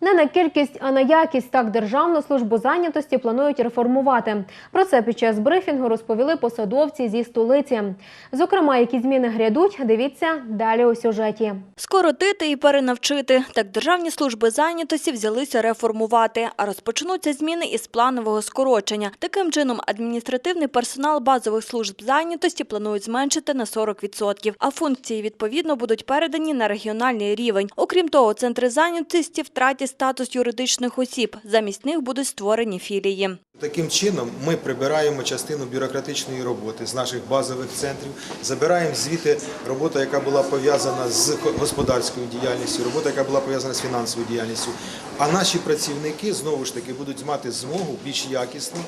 Не на кількість, а на якість так Державну службу зайнятості планують реформувати. Про це під час брифінгу розповіли посадовці зі столиці. Зокрема, які зміни грядуть, дивіться далі у сюжеті. Скоротити і перенавчити. Так державні служби зайнятості взялися реформувати, а розпочнуться зміни із планового скорочення. Таким чином, адміністративний персонал базових служб зайнятості планують зменшити на 40%, а функції, відповідно, будуть передані на регіональний рівень. Окрім того, центри зайнятості втратять статус юридичних осіб. Замість них будуть створені філії. Таким чином ми прибираємо частину бюрократичної роботи з наших базових центрів, забираємо звідти роботу, яка була пов'язана з господарською діяльністю, робота, яка була пов'язана з фінансовою діяльністю. А наші працівники знову ж таки будуть мати змогу більш якісно,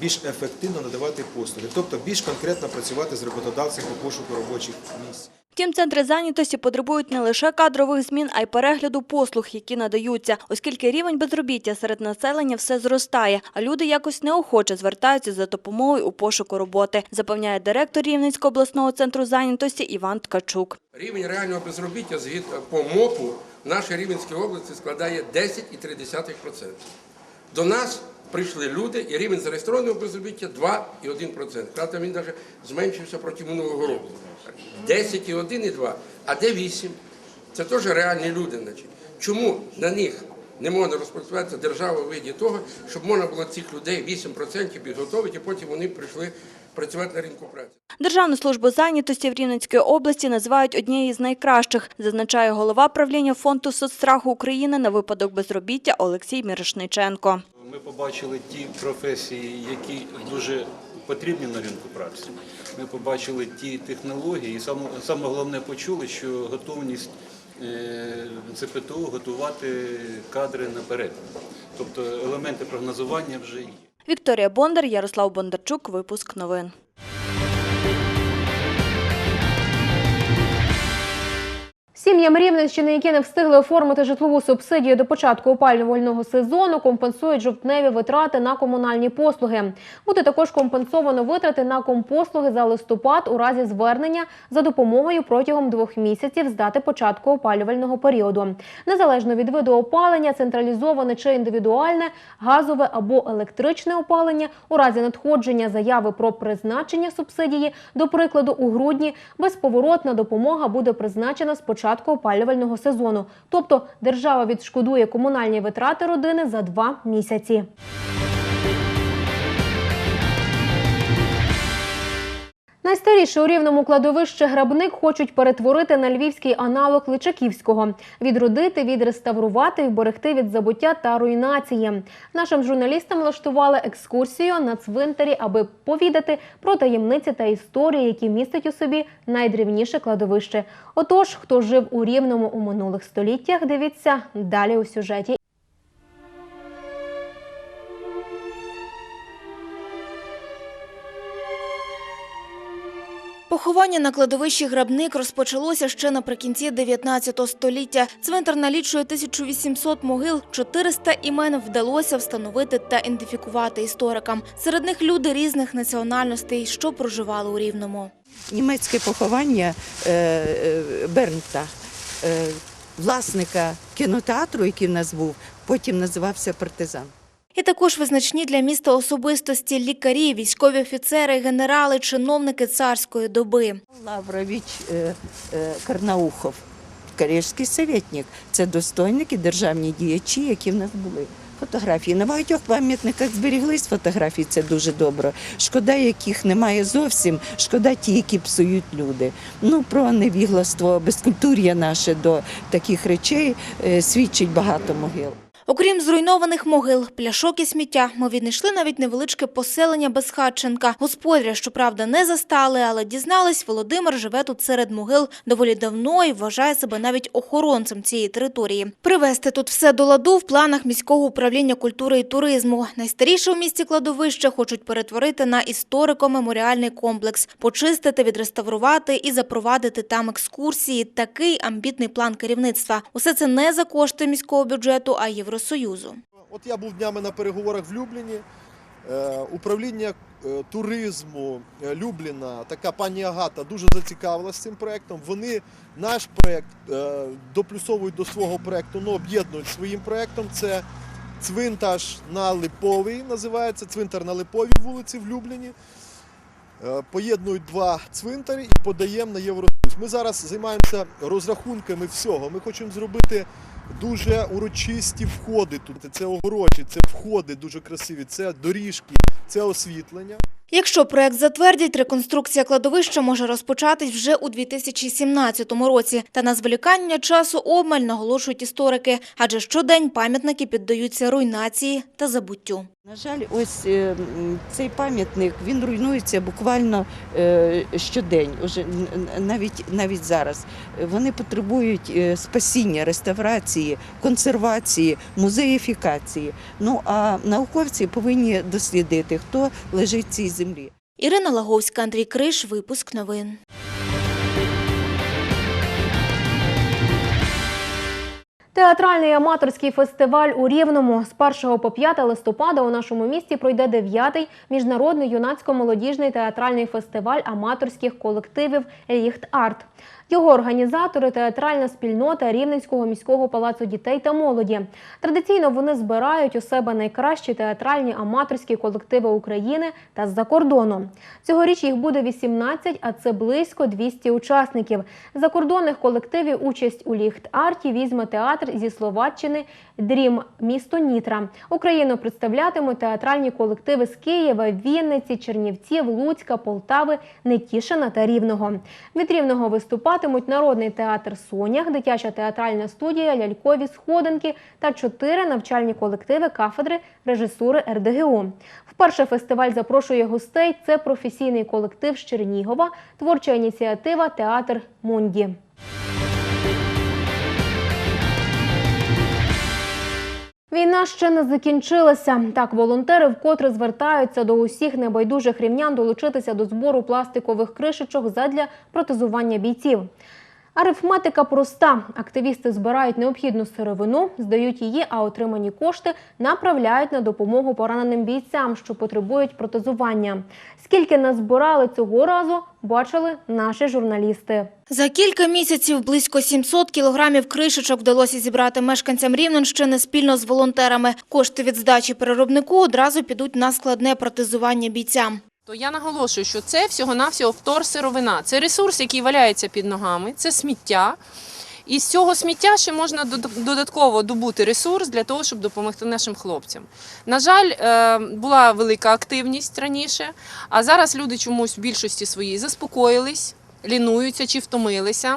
більш ефективно надавати послуги, тобто більш конкретно працювати з роботодавцем по пошуку робочих місць. Втім, центри зайнятості потребують не лише кадрових змін, а й перегляду послуг, які надаються, оскільки рівень безробіття серед населення все зростає, а люди якось неохоче звертаються за допомогою у пошуку роботи, запевняє директор Рівненського обласного центру зайнятості Іван Ткачук. Рівень реального безробіття згідно по МОПу в нашій Рівненській області складає 10,3%. До нас прийшли люди, і рівень зареєстрованого безробіття 2,1%. Правда, він навіть зменшився проти минулого року. 10,1 і 2, а де 8? Це теж реальні люди. Значить. Чому на них не можна розпрацюватися держава в виді того, щоб можна було цих людей 8% підготовити, і потім вони прийшли працювати на ринку праці. Державну службу зайнятості в Рівненській області називають однією з найкращих, зазначає голова правління фонду соцстраху України на випадок безробіття Олексій Мірошниченко. Ми побачили ті професії, які дуже потрібні на ринку праці. Ми побачили ті технології, і саме, головне почули, що готовність е, ЦПТУ готувати кадри наперед. Тобто елементи прогнозування вже є. Вікторія Бондар, Ярослав Бондарчук. Випуск новин. Сім'ям Рівненщини, які не встигли оформити житлову субсидію до початку опалювального сезону, компенсують жовтневі витрати на комунальні послуги. Буде також компенсовано витрати на компослуги за листопад у разі звернення за допомогою протягом двох місяців з дати початку опалювального періоду. Незалежно від виду опалення, централізоване чи індивідуальне, газове або електричне опалення у разі надходження заяви про призначення субсидії, до прикладу, у грудні безповоротна допомога буде призначена з початку опалювального сезону. Тобто держава відшкодує комунальні витрати родини за два місяці. Найстаріше у рівному кладовище Грабник хочуть перетворити на львівський аналог Личаківського, відродити, відреставрувати і вберегти від забуття та руйнації. Нашим журналістам влаштували екскурсію на цвинтарі, аби повідати про таємниці та історії, які містить у собі найдрівніше кладовище. Отож, хто жив у рівному у минулих століттях, дивіться далі у сюжеті. Поховання на кладовищі Грабник розпочалося ще наприкінці 19 століття. Цвинтар налічує 1800 могил, 400 імен вдалося встановити та ідентифікувати історикам. Серед них люди різних національностей, що проживали у Рівному. німецьке поховання е, е, Бернта, е, власника кінотеатру, який в нас був, потім називався партизан. І також визначні для міста особистості лікарі, військові офіцери, генерали, чиновники царської доби. Лаврович е, е, Карнаухов, корейський советник. Це достойники, державні діячі, які в нас були. Фотографії на багатьох пам'ятниках зберіглись фотографії, це дуже добре. Шкода, яких немає зовсім, шкода ті, які псують люди. Ну про невігластво, безкультур'я наше до таких речей е, свідчить багато могил. Окрім зруйнованих могил, пляшок і сміття, ми віднайшли навіть невеличке поселення Безхатченка. Господаря, щоправда, не застали, але дізнались, Володимир живе тут серед могил доволі давно і вважає себе навіть охоронцем цієї території. Привести тут все до ладу в планах міського управління культури і туризму. Найстаріше у місті кладовище хочуть перетворити на історико-меморіальний комплекс, почистити, відреставрувати і запровадити там екскурсії. Такий амбітний план керівництва. Усе це не за кошти міського бюджету, а Євросоюзу. От я був днями на переговорах в Любліні. Е, Управління е, туризму е, Любліна, така пані Агата, дуже зацікавилася цим проєктом. Вони наш проєкт доплюсовують до свого проєкту, ну об'єднують своїм проєктом. Це цвинтаж на Липовій, називається цвинтар на Липовій вулиці в Любліні. Поєднують два цвинтарі і подаємо на Євросоюз. Ми зараз займаємося розрахунками всього. Ми хочемо зробити дуже урочисті входи тут. Це огорожі, це входи дуже красиві, це доріжки, це освітлення. Якщо проект затвердять, реконструкція кладовища може розпочатись вже у 2017 році. Та на зволікання часу обмаль наголошують історики, адже щодень пам'ятники піддаються руйнації та забуттю. На жаль, ось е, цей пам'ятник він руйнується буквально е, щодень, уже навіть навіть зараз. Вони потребують е, спасіння, реставрації, консервації, музеїфікації. Ну а науковці повинні дослідити, хто лежить в цій землі. Ірина Лаговська, Андрій Криш, випуск новин. Театральний аматорський фестиваль у Рівному з 1 по 5 листопада у нашому місті пройде 9-й міжнародний юнацько-молодіжний театральний фестиваль аматорських колективів Ліхт Арт. Його організатори театральна спільнота Рівненського міського палацу дітей та молоді. Традиційно вони збирають у себе найкращі театральні аматорські колективи України та з-за кордону. Цьогоріч їх буде 18, а це близько 200 учасників. Закордонних колективів участь у ліхт-арті візьме театр зі Словаччини Дрім місто Нітра. Україну представлятимуть театральні колективи з Києва, Вінниці, Чернівців, Луцька, Полтави, Нетішина та Рівного. Від Рівного виступатимуть народний театр Сонях, дитяча театральна студія, лялькові сходинки та чотири навчальні колективи кафедри режисури РДГУ. Вперше фестиваль запрошує гостей. Це професійний колектив з Чернігова, творча ініціатива Театр Мунді. Війна ще не закінчилася. Так, волонтери вкотре звертаються до усіх небайдужих рівнян долучитися до збору пластикових кришечок задля протезування бійців. Арифметика проста. Активісти збирають необхідну сировину, здають її, а отримані кошти направляють на допомогу пораненим бійцям, що потребують протезування. Скільки назбирали цього разу, бачили наші журналісти. За кілька місяців близько 700 кілограмів кришечок вдалося зібрати мешканцям Рівненщини спільно з волонтерами. Кошти від здачі переробнику одразу підуть на складне протезування бійцям. То я наголошую, що це всього-навсього вторсировина. Це ресурс, який валяється під ногами, це сміття. І з цього сміття ще можна додатково добути ресурс для того, щоб допомогти нашим хлопцям. На жаль, е, була велика активність раніше, а зараз люди чомусь в більшості своїй заспокоїлись, лінуються чи втомилися.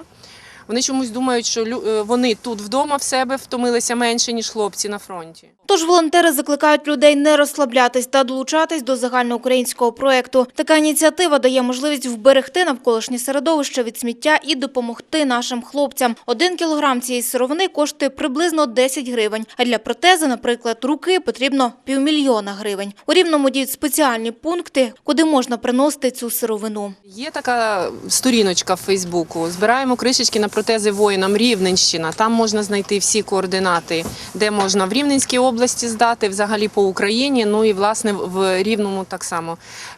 Вони чомусь думають, що е, вони тут вдома в себе втомилися менше, ніж хлопці на фронті. Тож волонтери закликають людей не розслаблятись та долучатись до загальноукраїнського проєкту. Така ініціатива дає можливість вберегти навколишнє середовище від сміття і допомогти нашим хлопцям. Один кілограм цієї сировини коштує приблизно 10 гривень. А для протези, наприклад, руки потрібно півмільйона гривень. У Рівному діють спеціальні пункти, куди можна приносити цю сировину. Є така сторіночка в Фейсбуку. Збираємо кришечки на протези воїнам Рівненщина. Там можна знайти всі координати, де можна в Рівненській області здати, взагалі по Україні. Ну і власне в Рівному так само.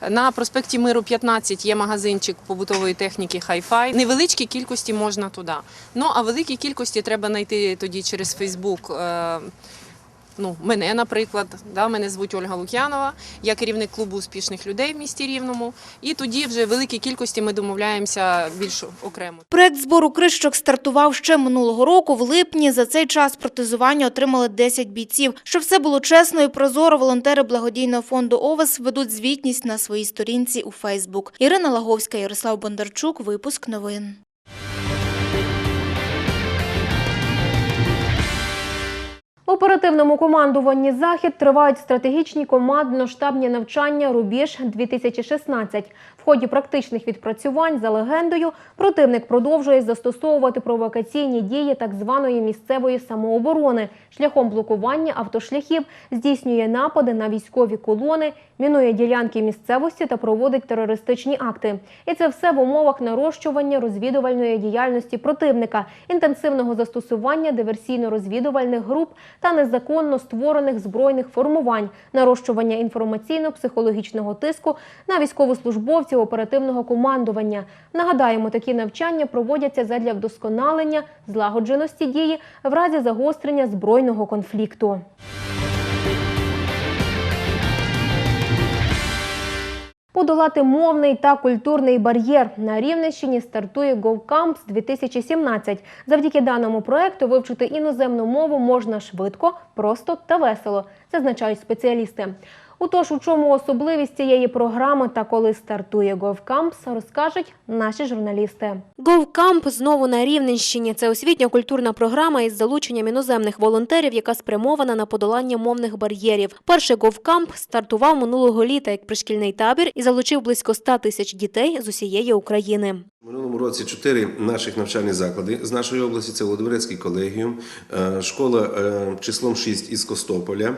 На проспекті Миру 15 є магазинчик побутової техніки Hi-Fi. Невеличкі кількості можна туди. Ну а великі кількості треба знайти тоді через Фейсбук. Ну, мене, наприклад, да, мене звуть Ольга Лук'янова, я керівник клубу успішних людей в місті Рівному. І тоді вже в великій кількості ми домовляємося більш окремо. Проект збору кришечок стартував ще минулого року. В липні за цей час протезування отримали 10 бійців. Щоб все було чесно і прозоро, волонтери благодійного фонду ОВАС ведуть звітність на своїй сторінці у Фейсбук. Ірина Лаговська, Ярослав Бондарчук. Випуск новин. В оперативному командуванні захід тривають стратегічні командно-штабні навчання Рубіж 2016 В ході практичних відпрацювань за легендою противник продовжує застосовувати провокаційні дії так званої місцевої самооборони шляхом блокування автошляхів, здійснює напади на військові колони, мінує ділянки місцевості та проводить терористичні акти. І це все в умовах нарощування розвідувальної діяльності противника, інтенсивного застосування диверсійно-розвідувальних груп та незаконно створених збройних формувань, нарощування інформаційно-психологічного тиску на військовослужбовців оперативного командування. Нагадаємо, такі навчання проводяться задля вдосконалення злагодженості дії в разі загострення збройного конфлікту. Подолати мовний та культурний бар'єр на Рівненщині стартує GoCamps 2017. Завдяки даному проекту вивчити іноземну мову можна швидко, просто та весело, зазначають спеціалісти. Утож, у чому особливість цієї програми та коли стартує GovCamps, розкажуть наші журналісти. GovCamp знову на Рівненщині. Це освітньо-культурна програма із залученням іноземних волонтерів, яка спрямована на подолання мовних бар'єрів. Перший GovCamp стартував минулого літа як пришкільний табір і залучив близько 100 тисяч дітей з усієї України. Минулому році чотири наших навчальні заклади з нашої області це Володимирецький колегіум, е, школа е, числом 6 із Костополя,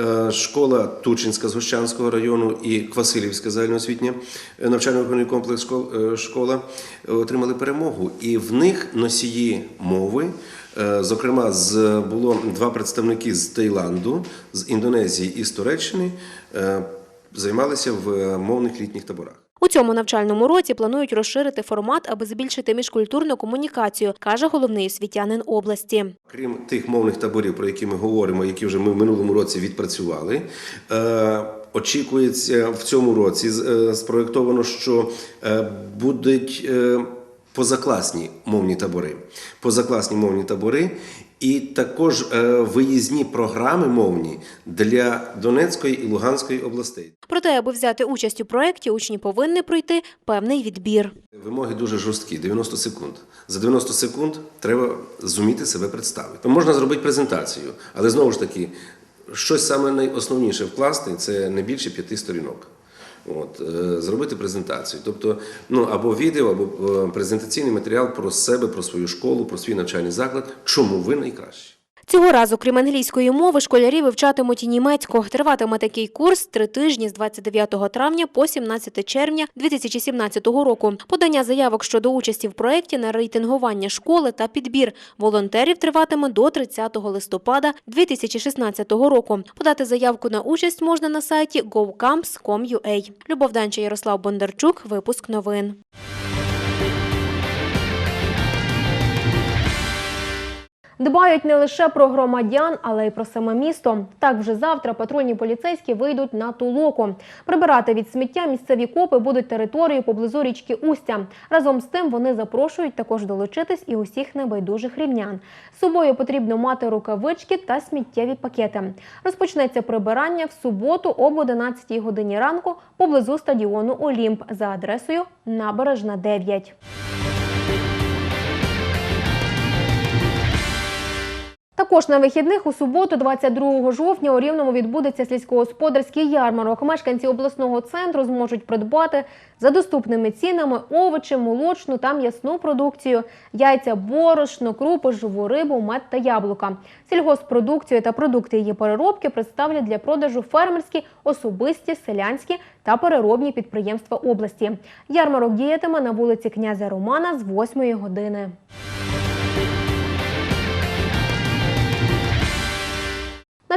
е, школа Тучинська з Гощанського району і Квасилівська загальноосвітня навчально-виховний комплекс школ- школа отримали перемогу. І в них носії мови. Зокрема, з було два представники з Таїланду, з Індонезії і з Туреччини займалися в мовних літніх таборах. У цьому навчальному році планують розширити формат, аби збільшити міжкультурну комунікацію, каже головний освітянин області. Крім тих мовних таборів, про які ми говоримо, які вже ми в минулому році відпрацювали. Е, очікується в цьому році е, спроєктовано, що е, будуть позакласні мовні табори. Позакласні мовні табори. І також е, виїзні програми мовні для Донецької і Луганської областей. Проте, аби взяти участь у проєкті, учні повинні пройти певний відбір. Вимоги дуже жорсткі 90 секунд. За 90 секунд треба зуміти себе представити. Можна зробити презентацію, але знову ж таки, щось саме найосновніше вкласти це не більше п'яти сторінок. От, е, зробити презентацію. Тобто, ну або відео, або е, презентаційний матеріал про себе, про свою школу, про свій навчальний заклад, чому ви найкращі. Цього разу, крім англійської мови, школярі вивчатимуть і німецьку. Триватиме такий курс три тижні з 29 травня по 17 червня 2017 року. Подання заявок щодо участі в проєкті на рейтингування школи та підбір волонтерів триватиме до 30 листопада 2016 року. Подати заявку на участь можна на сайті gocamps.com.ua. Любов Данча, Ярослав Бондарчук. Випуск новин. Дбають не лише про громадян, але й про саме місто. Так вже завтра патрульні поліцейські вийдуть на Тулоку. Прибирати від сміття місцеві копи будуть територію поблизу річки Устя. Разом з тим вони запрошують також долучитись і усіх небайдужих рівнян. З собою потрібно мати рукавички та сміттєві пакети. Розпочнеться прибирання в суботу об 11 годині ранку поблизу стадіону Олімп за адресою Набережна 9. Також на вихідних у суботу, 22 жовтня, у Рівному відбудеться сільськогосподарський ярмарок. Мешканці обласного центру зможуть придбати за доступними цінами овочі, молочну та м'ясну продукцію, яйця, борошно, крупи, живу рибу, мед та яблука. Сільгоспродукцію та продукти її переробки представлять для продажу фермерські, особисті, селянські та переробні підприємства області. Ярмарок діятиме на вулиці князя Романа з 8 години.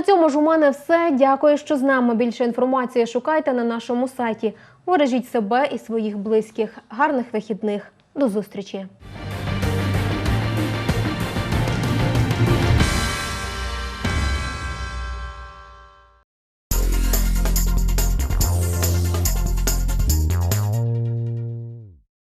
Цьому ж у мене все. Дякую, що з нами. Більше інформації шукайте на нашому сайті. Бережіть себе і своїх близьких. Гарних вихідних. До зустрічі!